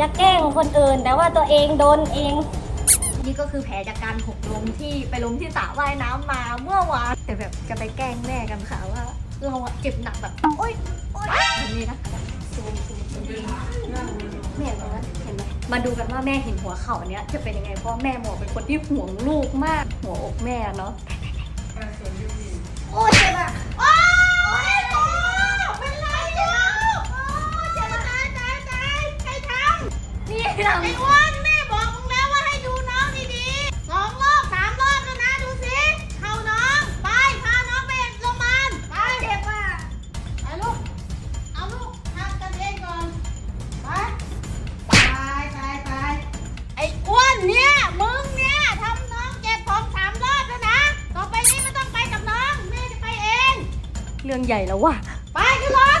จะแกล้งคนอื่น แต่ว่าตัวเองโดนเอง นี่ก็คือแผลจากการหกล้มที่ไปล้มที่สระว่ายน้ำมาเมื่อวานแต่แบบจะไปแกล้งแม่กันค่ะว่าเราอะเจ็บหนักแบบโอ๊ยโอ๊ยแบบนี้นะซูมซูมซูมแม่บอกว่าเห็นไหมมาดูกันว่าแม่เห็นหัวเข่าเนี้ยจะเป็นยังไงเพราะแม่หมอเป็นคนที่ห่วงลูกมากหัวอกแม่เนาะโอ้ยเจ็บอะโอ๊ยโอ๊ยเป็นไรเนี่ยโอ๊ยเจ็บอะตายตายตายใครทำนี่ทำไอ้อ้วนแม่บอกมึงแล้วว่าให้ดูน้องดีๆสองรอบสามรอบแล้วนะดูสิเข้าน้องไปพาน้องไปโรงพยาบาลไปเจ็บอะไปลูกเอาลูกทำกันเองก่อนไปไปไปไปไอ้อ้วนเนี่ยมึงเนี่ยทำน้องเจ็บสองสามรอบแล้วนะต่อไปนี้ไม่ต้องไปกับน้องแม่จะไปเอง เรื่องใหญ่แล้วว่ะไปขึ้นรถ